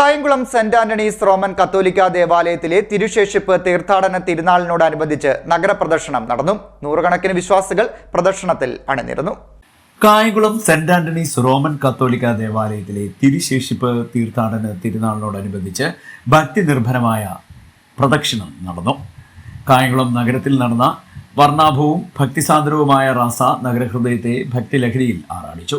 Kayamkulam saint Antony's Roman കത്തോലിക്ക ദേവാലയത്തിലെ തിരുശേഷിപ്പ് തീർത്ഥാടന തിരുനാളിനോടനുബന്ധിച്ച് നഗരപ്രദർശനം നടന്നു. നൂറുകണക്കിന് വിശ്വാസികൾ പ്രദർശനത്തിൽ അണിനിരുന്നു. കായംകുളം സെന്റ് ആന്റണീസ് റോമൻ കത്തോലിക്ക ദേവാലയത്തിലെ തിരുശേഷിപ്പ് തീർത്ഥാടന തിരുനാളിനോടനുബന്ധിച്ച് ഭക്തി നിർഭരമായ പ്രദക്ഷിണം നടന്നു. കായംകുളം നഗരത്തിൽ നടന്ന വർണാഭവും ഭക്തിസാന്ദ്രവുമായ റാസ നഗരഹൃദയത്തെ ഭക്തിലഹരിയിൽ ആറാടിച്ചു.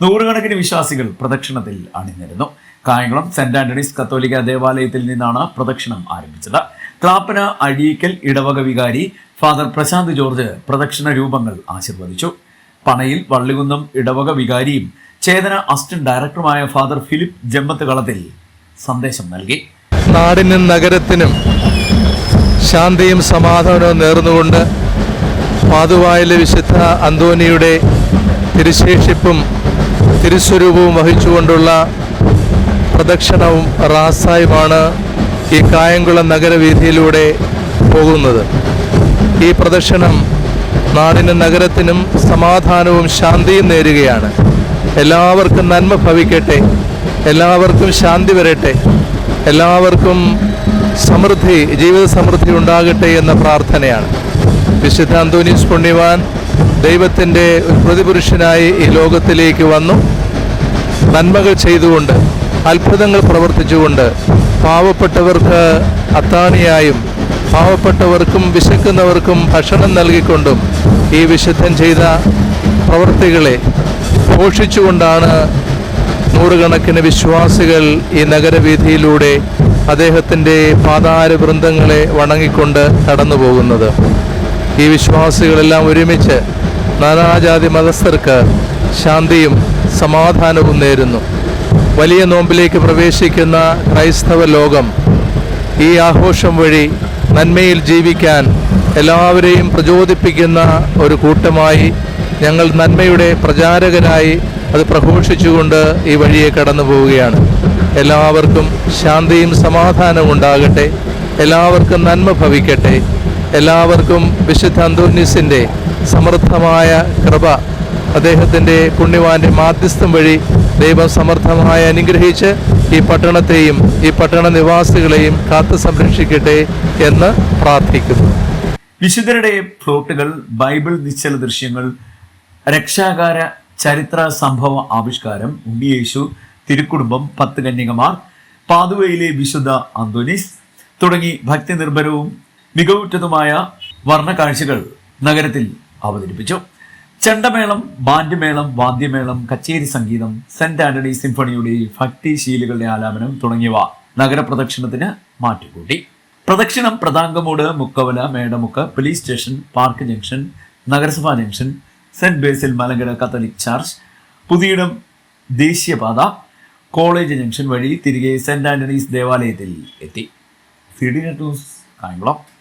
നൂറുകണക്കിന് വിശ്വാസികൾ പ്രദക്ഷിണത്തിൽ അണിനിരുന്നു. കായംകുളം സെന്റ് ആന്റണീസ് കത്തോലിക്ക ദേവാലയത്തിൽ നിന്നാണ് പ്രദക്ഷിണം ആരംഭിച്ചത്. ക്ലാപ്പന അഴീക്കൽ ഇടവക വികാരി ഫാദർ പ്രശാന്ത് ജോർജ് പ്രദക്ഷിണ രൂപങ്ങൾ ആശീർവദിച്ചു. പണയിൽ വള്ളികുന്നം ഇടവക വികാരിയും ചേതന അസിസ്റ്റന്റ് ഡയറക്ടറുമായ ഫാദർ ഫിലിപ്പ് ജമ്മത്ത് കളത്തിൽ സന്ദേശം നൽകി. നാടിനും നഗരത്തിനും ശാന്തിയും സമാധാനവും നേർന്നുകൊണ്ട് പാതുവായിലെ വിശുദ്ധ അന്തോനിയുടെ തിരുശേഷിപ്പും തിരുസ്വരൂപവും വഹിച്ചുകൊണ്ടുള്ള പ്രദക്ഷിണവും റാസായുമാണ് ഈ കായംകുളം നഗരവീഥിയിലൂടെ പോകുന്നത്. ഈ പ്രദക്ഷിണം നാടിനും നഗരത്തിനും സമാധാനവും ശാന്തിയും നേരുകയാണ്. എല്ലാവർക്കും നന്മ ഭവിക്കട്ടെ. എല്ലാവർക്കും ശാന്തി വരട്ടെ. എല്ലാവർക്കും സമൃദ്ധി ജീവിത സമൃദ്ധി ഉണ്ടാകട്ടെ എന്ന പ്രാർത്ഥനയാണ്. വിശുദ്ധ അന്തോനീസ് പുണ്യവാൻ ദൈവത്തിന്റെ പ്രതിപുരുഷനായി ഈ ലോകത്തിലേക്ക് വന്നു. നന്മകൾ ചെയ്തുകൊണ്ട് അത്ഭുതങ്ങൾ പ്രവർത്തിച്ചുകൊണ്ട് പാവപ്പെട്ടവർക്ക് അത്താണിയായും പാവപ്പെട്ടവർക്കും വിശക്കുന്നവർക്കും ഭക്ഷണം നൽകിക്കൊണ്ടും ഈ വിശുദ്ധൻ ചെയ്ത പ്രവൃത്തികളെ ഘോഷിച്ചുകൊണ്ടാണ് നൂറുകണക്കിന് വിശ്വാസികൾ ഈ നഗരവീഥിയിലൂടെ അദ്ദേഹത്തിന്റെ പാതാര വൃന്ദങ്ങളെ വണങ്ങിക്കൊണ്ട് കടന്നു പോകുന്നത് ഈ വിശ്വാസികളെല്ലാം ഒരുമിച്ച് നാനാജാതി മതസ്ഥർക്ക് ശാന്തിയും സമാധാനവും നേരുന്നു. വലിയ നോമ്പിലേക്ക് പ്രവേശിക്കുന്ന ക്രൈസ്തവ ലോകം ഈ ആഘോഷം വഴി നന്മയിൽ ജീവിക്കാൻ എല്ലാവരെയും പ്രചോദിപ്പിക്കുന്ന ഒരു കൂട്ടമായി ഞങ്ങൾ നന്മയുടെ പ്രചാരകരായി അത് പ്രഘോഷിച്ചുകൊണ്ട് ഈ വഴിയെ കടന്നു പോവുകയാണ്. എല്ലാവർക്കും ശാന്തിയും സമാധാനവും ഉണ്ടാകട്ടെ. എല്ലാവർക്കും നന്മ ഭവിക്കട്ടെ. എല്ലാവർക്കും വിശുദ്ധ അന്തോന്യസിന്റെ സമൃദ്ധമായ കൃപ അദ്ദേഹത്തിന്റെ പുണ്യവാന്റെ മാധ്യസ്ഥം വഴി ദൈവം സമർത്ഥമായി അനുഗ്രഹിച്ച് ഈ പട്ടണത്തെയും ഈ പട്ടണ നിവാസികളെയും കാത്തു സംരക്ഷിക്കട്ടെ എന്ന് പ്രാർത്ഥിക്കുന്നു. വിശുദ്ധരുടെ ഫ്ലോട്ടുകൾ ബൈബിൾ നിശ്ചല ദൃശ്യങ്ങൾ രക്ഷാകാര ചരിത്ര സംഭവ ആവിഷ്കാരം ഉണ്ണിയേശു തിരുക്കുടുംബം പത്ത് കന്യകമാർ പാതുവയിലെ വിശുദ്ധ അന്തോനീസ് തുടങ്ങി ഭക്തി നിർഭരവും മികവുറ്റതുമായ വർണക്കാഴ്ചകൾ നഗരത്തിൽ അവതരിപ്പിച്ചു. ചെണ്ടമേളം ബാൻഡ്മേളം വാദ്യമേളം കച്ചേരി സംഗീതം സെന്റ് ആന്റണി സിംഫണിയുടെ ഭക്തിശീലുകളുടെ ആലാപനം തുടങ്ങിയവ നഗരപ്രദക്ഷിണത്തിന് മാറ്റുകൂട്ടി. പ്രദക്ഷിണം Prathangamoodu Mukkavala Medamukku police station park junction നഗരസഭാ junction saint Basil Malankara catholic church Puthiyidam ദേശീയപാത കോളേജ് ജംഗ്ഷൻ വഴി തിരികെ സെന്റ് ആന്റണീസ് ദേവാലയത്തിൽ എത്തി. C D news Kayamkulam.